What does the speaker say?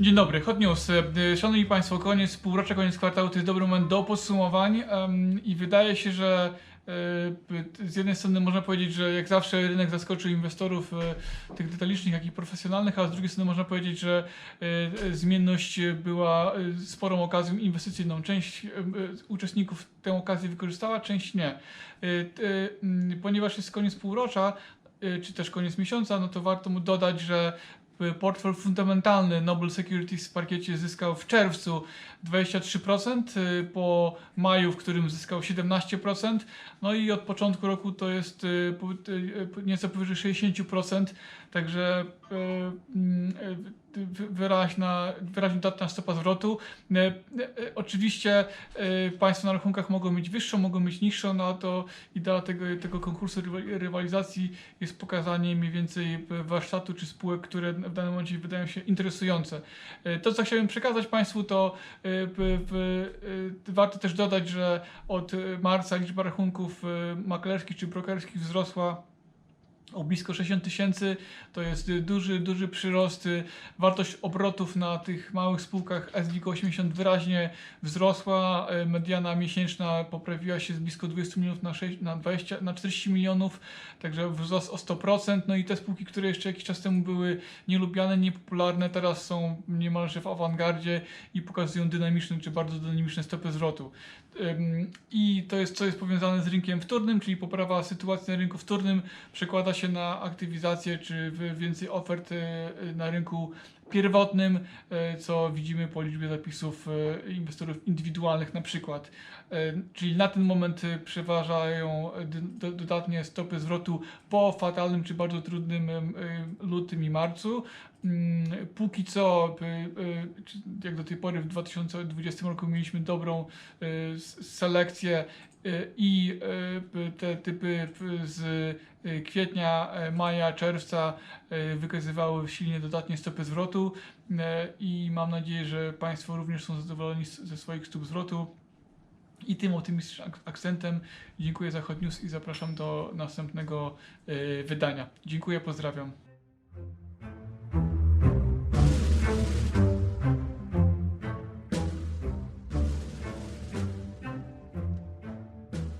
Dzień dobry, Hot News. E, Szanowni Państwo, koniec półrocza, koniec kwartału to jest dobry moment do podsumowań i wydaje się, że e, z jednej strony można powiedzieć, że jak zawsze rynek zaskoczył inwestorów e, tych detalicznych, jak i profesjonalnych, a z drugiej strony można powiedzieć, że zmienność była sporą okazją inwestycyjną. Część uczestników tę okazję wykorzystała, część nie. Ponieważ jest koniec półrocza, czy też koniec miesiąca, no to warto mu dodać, że portfel fundamentalny Noble Securities w parkiecie zyskał w czerwcu 23%, y, po maju, w którym zyskał 17%, no i od początku roku to jest y, nieco powyżej 60%, także wy- wyraźna, wyraźnie dodatna stopa zwrotu. Y, y, Oczywiście y, Państwo na rachunkach mogą mieć wyższą, mogą mieć niższą, no to idea tego, tego konkursu rywa- rywalizacji jest pokazanie mniej więcej warsztatu czy spółek, które w danym momencie wydają się interesujące. E, To, co chciałbym przekazać Państwu, to e, e, warto też dodać, że od e, marca liczba rachunków e, maklerskich czy brokerskich wzrosła o blisko 60 tysięcy. To jest duży, duży przyrost. Wartość obrotów na tych małych spółkach SDIG 80 wyraźnie wzrosła. Mediana miesięczna poprawiła się z blisko 20 milionów na, 6, na, 20, na 40 milionów, także wzrost o 100%. No i te spółki, które jeszcze jakiś czas temu były nielubiane, niepopularne, teraz są niemalże w awangardzie i pokazują dynamiczne czy bardzo dynamiczne stopy zwrotu. I to jest, co jest powiązane z rynkiem wtórnym, czyli poprawa sytuacji na rynku wtórnym przekłada się na aktywizację czy więcej ofert e, na rynku pierwotnym, e, co widzimy po liczbie zapisów e, inwestorów indywidualnych na przykład. Czyli na ten moment przeważają dodatnie stopy zwrotu po fatalnym czy bardzo trudnym lutym i marcu. Mm, Póki co, jak do tej pory w 2020 roku mieliśmy dobrą selekcję i e, te typy z e, kwietnia, e, maja, czerwca e, wykazywały silnie dodatnie stopy zwrotu e, i mam nadzieję, że Państwo również są zadowoleni ze swoich stóp zwrotu. I tym optymistycznym ak- akcentem dziękuję za Hot News i zapraszam do następnego e, wydania. Dziękuję, pozdrawiam.